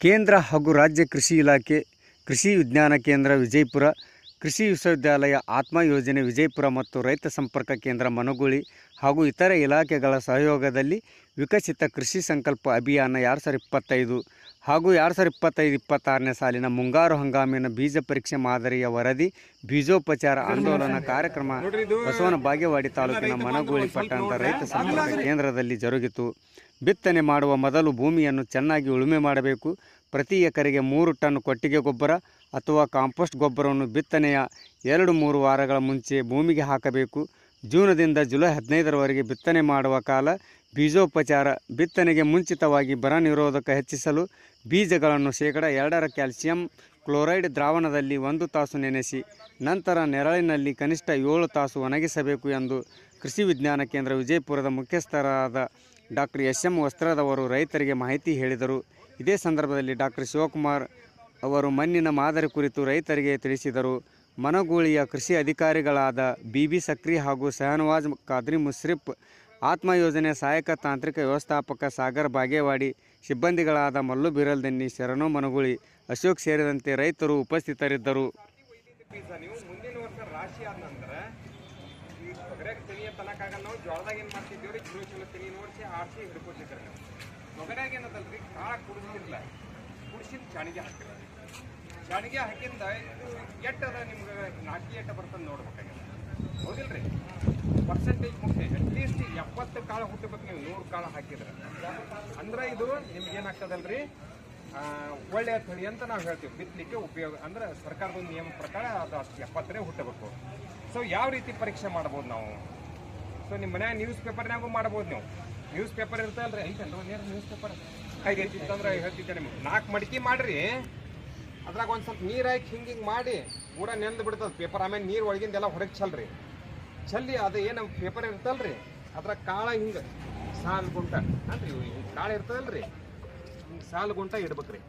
ಕೇಂದ್ರ ಹಾಗೂ ರಾಜ್ಯ ಕೃಷಿ ಇಲಾಖೆ, ಕೃಷಿ ವಿಜ್ಞಾನ ಕೇಂದ್ರ ವಿಜಯಪುರ, ಕೃಷಿ ವಿಶ್ವವಿದ್ಯಾಲಯ ಆತ್ಮ ಯೋಜನೆ ವಿಜಯಪುರ ಮತ್ತು ರೈತ ಸಂಪರ್ಕ ಕೇಂದ್ರ ಮನುಗುಳಿ ಹಾಗೂ ಇತರೆ ಇಲಾಖೆಗಳ ಸಹಯೋಗದಲ್ಲಿ ವಿಕಸಿತ ಕೃಷಿ ಸಂಕಲ್ಪ ಅಭಿಯಾನ ಎರಡು ಸಾವಿರದ ಇಪ್ಪತ್ತೈದು ಹಾಗೂ ಎರಡು ಸಾವಿರದ ಇಪ್ಪತ್ತೈದು ಇಪ್ಪತ್ತಾರನೇ ಸಾಲಿನ ಮುಂಗಾರು ಹಂಗಾಮಿನ ಬೀಜ ಪರೀಕ್ಷೆ ಮಾದರಿಯ ವರದಿ ಬೀಜೋಪಚಾರ ಆಂದೋಲನ ಕಾರ್ಯಕ್ರಮ ಬಸವನ ಬಾಗೇವಾಡಿ ತಾಲೂಕಿನ ಮನಗೂಳಿ ಪಟ್ಟಣದ ರೈತ ಸಂಘದ ಕೇಂದ್ರದಲ್ಲಿ ಜರುಗಿತು. ಬಿತ್ತನೆ ಮಾಡುವ ಮೊದಲು ಭೂಮಿಯನ್ನು ಚೆನ್ನಾಗಿ ಉಳುಮೆ ಮಾಡಬೇಕು. ಪ್ರತಿ ಎಕರೆಗೆ ಮೂರು ಟನ್ ಕೊಟ್ಟಿಗೆ ಗೊಬ್ಬರ ಅಥವಾ ಕಾಂಪೋಸ್ಟ್ ಗೊಬ್ಬರವನ್ನು ಬಿತ್ತನೆಯ ಎರಡು ಮೂರು ವಾರಗಳ ಮುಂಚೆ ಭೂಮಿಗೆ ಹಾಕಬೇಕು. ಜೂನದಿಂದ ಜುಲೈ ಹದಿನೈದರವರೆಗೆ ಬಿತ್ತನೆ ಮಾಡುವ ಕಾಲ ಬೀಜೋಪಚಾರ ಬಿತ್ತನೆಗೆ ಮುಂಚಿತವಾಗಿ ಬರ ನಿರೋಧಕ ಹೆಚ್ಚಿಸಲು ಬೀಜಗಳನ್ನು ಶೇಕಡ ಎರಡರ ಕ್ಯಾಲ್ಸಿಯಂ ಕ್ಲೋರೈಡ್ ದ್ರಾವಣದಲ್ಲಿ ಒಂದು ತಾಸು ನೆನೆಸಿ, ನಂತರ ನೆರಳಿನಲ್ಲಿ ಕನಿಷ್ಠ ಏಳು ತಾಸು ಒಣಗಿಸಬೇಕು ಎಂದು ಕೃಷಿ ವಿಜ್ಞಾನ ಕೇಂದ್ರ ವಿಜಯಪುರದ ಮುಖ್ಯಸ್ಥರಾದ ಡಾಕ್ಟರ್ ಎಸ್ ಎಂ ವಸ್ತ್ರದವರು ರೈತರಿಗೆ ಮಾಹಿತಿ ಹೇಳಿದರು. ಇದೇ ಸಂದರ್ಭದಲ್ಲಿ ಡಾಕ್ಟರ್ ಶಿವಕುಮಾರ್ ಅವರು ಮಣ್ಣಿನ ಮಾದರಿ ಕುರಿತು ರೈತರಿಗೆ ತಿಳಿಸಿದರು. ಮನಗೂಳಿಯ ಕೃಷಿ ಅಧಿಕಾರಿಗಳಾದ ಬಿ ಸಕ್ರಿ ಹಾಗೂ ಸಹನವಾಜ್ ಖಾದ್ರಿ ಮುಸ್ರಿಫ್ ಆತ್ಮ ಯೋಜನೆ ಸಹಾಯಕ ತಾಂತ್ರಿಕ ವ್ಯವಸ್ಥಾಪಕ ಸಾಗರ್ ಬಾಗೇವಾಡಿ, ಸಿಬ್ಬಂದಿಗಳಾದ ಮಲ್ಲು ಬಿರಲ್ದೆನ್ನಿ, ಶರಣು ಮನಗುಳಿ, ಅಶೋಕ್ ಸೇರಿದಂತೆ ರೈತರು ಉಪಸ್ಥಿತರಿದ್ದರು. ಹಾಕಿಂದ ಇದು ಎಟ್ಟದ ನಿಮ್ಗೆ ನಾಟಿ ಎಟ್ಟ ಬರ್ತದೆ ನೋಡ್ಬೇಕಾಗ್ಯದ ಹೌದಿಲ್ರಿ? ಪರ್ಸೆಂಟೇಜ್ ಮುಖ್ಯ ಎಪ್ಪತ್ತು ಕಾಳು ಹುಟ್ಟಬೇಕು ನೀವು ನೂರು ಕಾಳು ಹಾಕಿದ್ರೆ. ಅಂದ್ರೆ ಇದು ನಿಮ್ಗೆ ಏನಾಗ್ತದಲ್ರಿ? ಒಳ್ಳೆ ತಳಿ ಅಂತ ನಾವು ಹೇಳ್ತೀವಿ. ಬಿತ್ತಲಿಕ್ಕೆ ಉಪಯೋಗ, ಅಂದ್ರೆ ಸರ್ಕಾರದ ನಿಯಮ ಪ್ರಕಾರ ಅದು ಅಷ್ಟು ಎಪ್ಪತ್ತನೇ ಹುಟ್ಟಬೇಕು. ಸೊ ಯಾವ ರೀತಿ ಪರೀಕ್ಷೆ ಮಾಡ್ಬೋದು ನಾವು? ಸೊ ನಿಮ್ಮ ಮನ್ಯಾಗ ನ್ಯೂಸ್ ಪೇಪರ್ನಾಗೂ ಮಾಡ್ಬೋದು ನೀವು. ನ್ಯೂಸ್ ಪೇಪರ್ ಇರ್ತಲ್ರಿ ಐತಲ್ರಿ ನೇರ ನ್ಯೂಸ್ ಪೇಪರ್ ಅಂದ್ರೆ ಹೇಳ್ತಿದ್ದೆ ನಿಮ್ಗೆ. ನಾಲ್ಕು ಮಡಿಕೆ ಮಾಡಿರಿ. ಅದ್ರಾಗ ಒಂದು ಸ್ವಲ್ಪ ನೀರು ಹಾಕಿ ಹಿಂಗೆ ಹಿಂಗೆ ಮಾಡಿ ಪೂರ ನೆಂದು ಬಿಡ್ತದೆ. ಪೇಪರ್ ಆಮೇಲೆ ನೀರು ಒಳಗಿಂದೆಲ್ಲ ಹೊರಗೆ ಚಲ್ರಿ ಚಲ್ಲಿ ಅದು ಏನು ಪೇಪರ್ ಇರ್ತಲ್ರಿ ಅದ್ರಾಗ ಕಾಳ ಹಿಂಗ, ಸಾಲ್ ಗುಂಟ. ಅಂದ್ರೆ ಹಿಂಗೆ ಕಾಳ ಇರ್ತದಲ್ರಿ? ಹಿಂಗೆ ಸಾಲು ಗುಂಟ ಇಡ್ಬೇಕ್ರಿ.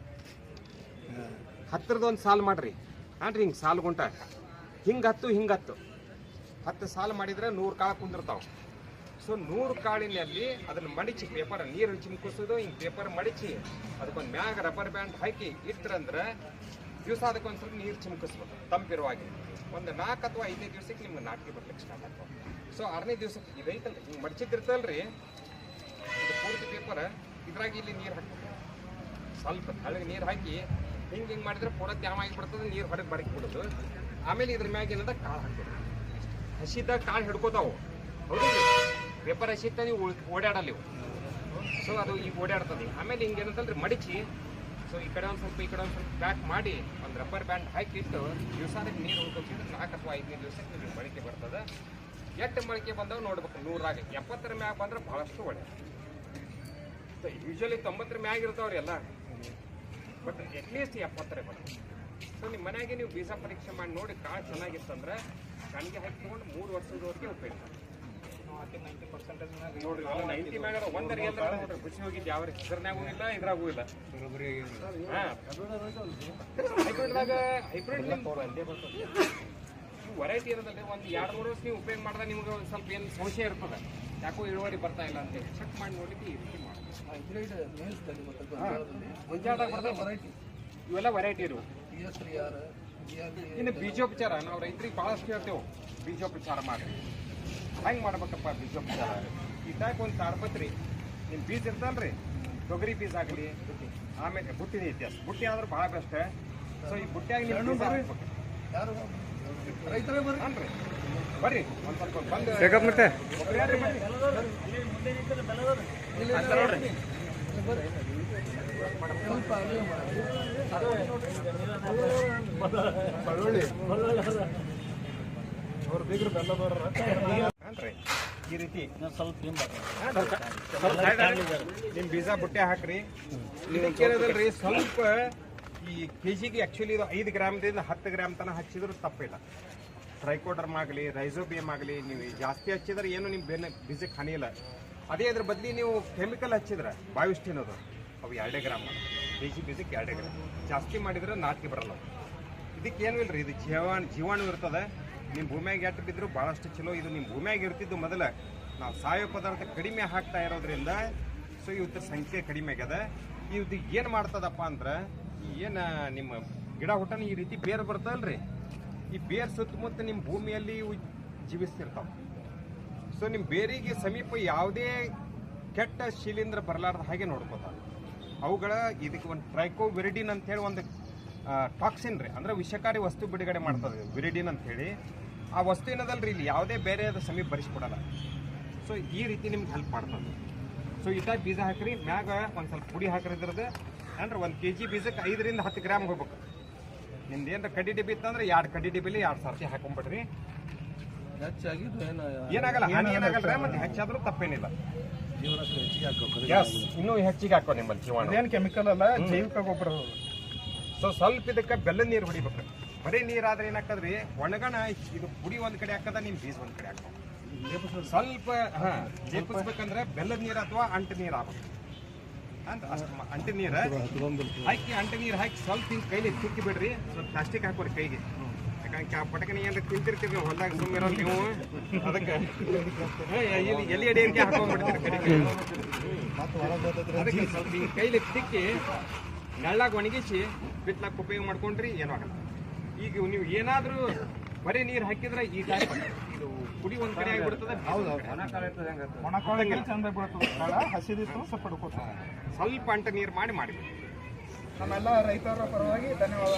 ಹತ್ತಿರದ ಒಂದು ಸಾಲು ಮಾಡ್ರಿ. ಹಾನ್ರಿ ಹಿಂಗೆ ಸಾಲು ಗುಂಟ. ಹಿಂಗೆ ಹತ್ತು ಹಿಂಗೆ ಹತ್ತು. ಹತ್ತು ಸಾಲು ಮಾಡಿದ್ರೆ ನೂರು ಕಾಳು ಕುಂದಿರ್ತಾವ. ಸೊ ನೂರು ಕಾಳಿನಲ್ಲಿ ಅದನ್ನ ಮಡಿಚಿ ಪೇಪರ್ ನೀರು ಚಿಮ್ಕಿಸೋದು ಹಿಂಗೆ ಪೇಪರ್ ಮಡಿಚಿ ಅದಕ್ಕೊಂದು ಮ್ಯಾಗ ರಬ್ಬರ್ ಬ್ಯಾಂಡ್ ಹಾಕಿ ಇಟ್ರಂದ್ರೆ ದಿವಸ ಅದಕ್ಕೊಂದ್ಸಲ ನೀರು ಚಿಮ್ಕಿಸ್ಬೇಕು ತಂಪಿರುವಾಗಿ. ಒಂದು ನಾಲ್ಕು ಅಥವಾ ಐದನೇ ದಿವಸಕ್ಕೆ ನಿಮ್ಗೆ ನಾಟಿ ಬರ್ಲಿಕ್ಕೆ ಸ್ಟಾರ್ಟ್ ಆಗ್ತಾವ ಸೊ ಆರನೇ ದಿವಸ ಇದೈತಲ್ಲ ಹಿಂಗೆ ಮಡಚಿದ್ದಿರ್ತಲ್ರಿ, ಇದು ಪೂರ್ತಿ ಪೇಪರ್ ಇದ್ರಾಗ ಇಲ್ಲಿ ನೀರು ಹಾಕ್ಬೇಕು ಸ್ವಲ್ಪ ಹಳಗೆ ನೀರು ಹಾಕಿ, ಹಿಂಗೆ ಹಿಂಗೆ ಮಾಡಿದ್ರೆ ಪೂರ ತ್ಯಾಮ ಆಗಿಬಿಡ್ತದೆ, ನೀರು ಹೊರಗೆ ಬರಕ್ಕೆ ಬಿಡೋದು. ಆಮೇಲೆ ಇದ್ರ ಮ್ಯಾಗ ಏನದ ಕಾಳು ಹಾಕ್ಬೇಕು. ಹಸಿದಾಗ ಕಾಳು ಹಿಡ್ಕೋತಾವು. ಹೌದು ಪೇಪರ್ ಹಸಿತ ನೀವು ಓಡಾಡಲ್ಲ ಇವು. ಸೊ ಅದು ಈಗ ಓಡಾಡ್ತದೆ ಆಮೇಲೆ ಹಿಂಗೆ ಏನಂತಂದ್ರೆ ಮಡಿಚಿ. ಸೊ ಈ ಕಡೆ ಒಂದು ಸ್ವಲ್ಪ, ಈ ಕಡೆ ಒಂದು ಸ್ವಲ್ಪ ಪ್ಯಾಕ್ ಮಾಡಿ, ಒಂದು ರಬ್ಬರ್ ಬ್ಯಾಂಡ್ ಹಾಕಿಟ್ಟು ದಿವಸ ಅದಕ್ಕೆ ನೀರು ಉಳ್ಕೊತಿದ್ರೆ ನಾಲ್ಕು ಅಥವಾ ಐದನೇ ದಿವಸಕ್ಕೆ ನಿಮಗೆ ಬಳಕೆ ಬರ್ತದೆ. ಎಷ್ಟು ಮೊಳಕೆ ಬಂದವು ನೋಡ್ಬೇಕು ನೂರಾಗ. ಎಪ್ಪತ್ತರ ಮ್ಯಾಗ ಬಂದ್ರೆ ಭಾಳಷ್ಟು ಒಳ್ಳೆ. ಯೂಶಲಿ ತೊಂಬತ್ತರ ಮ್ಯಾಗ ಇರ್ತಾವ್ರಿ ಎಲ್ಲ. ಬಟ್ ಅಟ್ಲೀಸ್ಟ್ ಎಪ್ಪತ್ತರ ಬಂದ್ರೆ ಸೊ ನಿಮ್ಮ ಮನೆಯಾಗೆ ನೀವು ಬೀಜ ಪರೀಕ್ಷೆ ಮಾಡಿ ನೋಡಿ ಕಾಳು ಚೆನ್ನಾಗಿತ್ತಂದ್ರೆ ಕಣ್ಣಿಗೆ ಹಾಕಿಕೊಂಡು ಮೂರು ವರ್ಷದವರೆಗೆ ಉಪಯೋಗ. ನೋಡ್ರಿ ನೈಂಟಿ ಮ್ಯಾಗ ಒಂದರ ಎಲ್ಲ ನೋಡ್ರಿ ಖುಷಿ ಹೋಗಿದ್ದು ಯಾವ ಹೆಸರಿನಾಗೂ ಇಲ್ಲ ಇದ್ರಾಗೂ ಇಲ್ಲ. ಹೈಬ್ರಿಡ್ದಾಗ ಹೈಬ್ರಿಡ್ ವೆರೈಟಿ ಇರೋದಲ್ಲ ಒಂದು ಎರಡು ಮೂರು ವರ್ಷ ನೀವು ಉಪಯೋಗ ಮಾಡಿದ್ರೆ ನಿಮ್ಗೆ ಒಂದು ಸ್ವಲ್ಪ ಏನು ಸಂಶಯ ಇರ್ತದೆ. ಯಾಕೋ ಇಳುವರಿ ಬರ್ತಾ ಇಲ್ಲ ಅಂತ ಚೆಕ್ ಮಾಡಿ ನೋಡ್ಲಿಕ್ಕೆ ಈ ರೀತಿ ಮಾಡಿ ವರೈಟಿ ಇವೆಲ್ಲ ವೆರೈಟಿ ಇರು ಇನ್ನು ಬೀಜೋಪಚಾರ ನಾವು ರೈತರಿಗೆ ಭಾಳಷ್ಟು ಹೇಳ್ತೇವೆ. ಬೀಜೋಪಚಾರ ಮಾಡಿ ಹೆಂಗೆ ಮಾಡ್ಬೇಕಪ್ಪ ಬೀಜೋಪಚಾರ? ಇದ್ದಾಗ ಒಂದು ತಾಡ್ಪತ್ರಿ. ನಿಮ್ಮ ಬೀಜ ಇರ್ತಲ್ರಿ ತೊಗರಿ ಬೀಜ ಆಗಲಿ ಆಮೇಲೆ ಬುಟ್ಟಿನ ಇತಿಹಾಸ. ಬುಟ್ಟಿ ಆದ್ರೆ ಭಾಳ ಬೆಸ್ಟ್. ಸೊ ಈ ಬುಟ್ಟಿಯಾಗಿ ನೀವು ಸ್ವಲ್ಪ ಮತ್ತೆ. ಈ ರೀತಿ ನಿಮ್ ಬೀಜ ಬುಟ್ಟೆ ಹಾಕ್ರಿ. ಇದಕ್ಕೇನದಲ್ರಿ ಸ್ವಲ್ಪ ಈ ಕೆಜಿಗೆ ಆ್ಯಕ್ಚುಲಿ ಇದು ಐದು ಗ್ರಾಮದಿಂದ ಹತ್ತು ಗ್ರಾಮ್ ತನಕ ಹಚ್ಚಿದ್ರು ತಪ್ಪಿಲ್ಲ. ಟ್ರೈಕೋಡರ್ಮ್ ಆಗಲಿ ರೈಸೋಬಿಯಮ್ ಆಗಲಿ, ನೀವು ಜಾಸ್ತಿ ಹಚ್ಚಿದ್ರೆ ಏನು ನಿಮ್ಮ ಬೆನ್ನ ಬೀಜಕ್ಕೆ ಹಾನಿ ಅದೇ ಅದ್ರ ಬದಲಿ ನೀವು ಕೆಮಿಕಲ್ ಹಚ್ಚಿದ್ರೆ ಬಾವಿಷ್ಟು ಅದು ಅವು ಎರಡೇ ಗ್ರಾಮ್ ಕೆ ಜಿ ಬೀಜಕ್ಕೆ ಎರಡೇ ಗ್ರಾಮ್ ಜಾಸ್ತಿ ಮಾಡಿದ್ರೆ ನಾಲ್ಕು ಬರಲ್ಲ ಇದಕ್ಕೇನು ಇದಕ್ಕೆ ಏನು ಇಲ್ರಿ, ಇದು ಜೀವಾಣು ಜೀವಾಣು ಇರ್ತದೆ. ನಿಮ್ಮ ಭೂಮಿಯಾಗ ಎಟ್ಟು ಬಿದ್ದರೂ ಭಾಳಷ್ಟು ಚಲೋ. ಇದು ನಿಮ್ಮ ಭೂಮಿಯಾಗ ಇರ್ತಿದ್ದು ಮೊದಲು. ನಾವು ಸಾವಯವ ಪದಾರ್ಥ ಕಡಿಮೆ ಹಾಕ್ತಾ ಇರೋದ್ರಿಂದ, ಸೊ ಇವತ್ತು ಸಂಖ್ಯೆ ಕಡಿಮೆ ಆಗ್ಯದ. ಇದು ಏನು ಮಾಡ್ತದಪ್ಪ ಅಂದ್ರೆ ಏನು ನಿಮ್ಮ ಗಿಡ ಹುಟ್ಟನ ಈ ರೀತಿ ಬೇರ್ ಬರ್ತಲ್ರಿ ಈ ಬೇರ್ ಸುತ್ತಮುತ್ತ ನಿಮ್ಮ ಭೂಮಿಯಲ್ಲಿ ಇವು ಜೀವಿಸ್ತಿರ್ತಾವ. ಸೊ ನಿಮ್ಮ ಬೇರಿಗೆ ಸಮೀಪ ಯಾವುದೇ ಕೆಟ್ಟ ಶಿಲೀಂಧ್ರ ಬರಲಾರ್ದ ಹಾಗೆ ನೋಡ್ಕೋತಾವ. ಅವುಗಳ ಇದಕ್ಕೆ ಒಂದು ಟ್ರೈಕೋ ವಿರಿಡಿನ್ ಅಂತ ಹೇಳಿ ಒಂದು ಟಾಕ್ಸಿನ್ ರೀ. ಅಂದ್ರೆ ವಿಷಕಾರಿ ವಸ್ತು ಬಿಡುಗಡೆ ಮಾಡ್ತದೆ. ವಿರಿಡಿನ್ ಅಂತ ಹೇಳಿ. ಆ ವಸ್ತು ಏನದಲ್ರಿ? ಇಲ್ಲಿ ಯಾವುದೇ ಬೇರೆ ಸಮೀಪ ಬರಿಸ್ಕೊಡಲ್ಲ. ಸೊ ಈ ರೀತಿ ನಿಮ್ಗೆ ಹೆಲ್ಪ್ ಮಾಡ್ತದೆ. ಸೊ ಟೈಪ್ ಬೀಜ ಹಾಕ್ರಿ. ಮ್ಯಾಗ ಒಂದು ಸ್ವಲ್ಪ ಪುಡಿ ಹಾಕಿದ್ರದ್ದು ಅಂದ್ರೆ ಒಂದು ಕೆ ಜಿ ಬೀಜಕ್ಕೆ ಐದರಿಂದ ಹತ್ತು ಗ್ರಾಮ್ ಹೋಗ್ಬೇಕು. ನಿಮ್ದು ಏನಾರ ಕಡ್ಡಿ ಡಿಬ್ಬಿ ಇತ್ತಂದ್ರೆ ಎರಡು ಕಡ್ಡಿ ಡಿಬ್ಬಿಲಿ ಎರಡು ಸರ್ತಿ ಏನು ಏನಾಗಲ್ಲ ಹಾನಿ ಏನಾಗಲ್ಲ ಮತ್ತೆ ಹೆಚ್ಚಾದ್ರೂ ತಪ್ಪೇನಿಲ್ಲ. ಎಸ್ ಇನ್ನೂ ಹೆಚ್ಚಿಗೆ ಹಾಕೋ ನಿಮ್ಮಲ್ಲಿ ಜೀವನ ಏನು ಕೆಮಿಕಲ್ ಅಲ್ಲ ಜೈವಿಕ ಗೊಬ್ಬರ. ಸೊ ಸ್ವಲ್ಪ ಇದಕ್ಕೆ ಬೆಲ್ಲ ನೀರು ಹೊಡಿಬೇಕು ಬರೀ ನೀರಾದ್ರೆ ಏನಾಕದ್ರಿ ಒಣಗಣ ಇದು ಪುಡಿ ಒಂದ್ ಕಡೆ ಹಾಕದ ನಿಮ್ ಬೀಜ ಒಂದ್ ಕಡೆ ಹಾಕೋ. ಸ್ವಲ್ಪ ಹಾ ಲೇಪಿಸ್ಬೇಕಂದ್ರೆ ಬೆಲ್ಲದ ನೀರು ಅಥವಾ ಅಂಟು ನೀರು ಹಾಕ್ಬೇಕು. ಅಂತ ಅಷ್ಟು ಮ- ನೀರು. ಹಾಕಿ ಅಂಟಿ ನೀರು ಹಾಕಿ ಸ್ವಲ್ಪ ಹಿಂಗೆ ಕೈಲಿ ತಿಕ್ಕಿ ಬಿಡ್ರಿ ಸ್ವಲ್ಪ ಪ್ಲಾಸ್ಟಿಕ್ ಹಾಕೋರಿ ಕೈಗೆ. ಯಾಕಂದ್ರೆ ಆ ಪಟಕನ ಏನಾರ ತಿಂತಿರ್ತೀರಿ ನೀವು? ಹೊಲ್ದಾಗ ಸುಮ್ಮನೆ ನೀವು. ಅದಕ್ಕೆ. ಎಲ್ಲಿ ಎಲ್ಲಿ ಅಡಿಯಕ್ಕೆ ಹಾಕೊಂಡ್ಬಿಡ್ತೀರಿ ಕಡೆಗೆ ಅದಕ್ಕೆ ಸ್ವಲ್ಪ ಹಿಂಗೆ ಕೈಲಿ ತಿಕ್ಕಿ ನೆಳ್ಳಾಗ ಒಣಗಿಸಿ ಬಿತ್ಲಾಕ ಉಪಯೋಗ ಮಾಡ್ಕೊಂಡ್ರಿ ಏನೂ ಆಗಲ್ಲ. ಈಗ ನೀವು ಏನಾದರೂ ಬರೀ ನೀರು ಹಾಕಿದ್ರೆ ಈ ಇದು ಪುಡಿ ಒಂದ್ ಕಡೆ ಆಗಿಬಿಡ್ತದೆ ಒಣಕಾಳಿಗೆ ಚಂದ ಬೀಳ್ತದೆ ಕಾಳ ಹಸಿದಿತ್ತು ಸ್ವಲ್ಪ ಹುಡ್ಕೋತಾರೆ ಸ್ವಲ್ಪ ಅಂಟ ನೀರು ಮಾಡಿ ಮಾಡಿ ನಮ್ಮೆಲ್ಲ ರೈತರ ಪರವಾಗಿ ಧನ್ಯವಾದ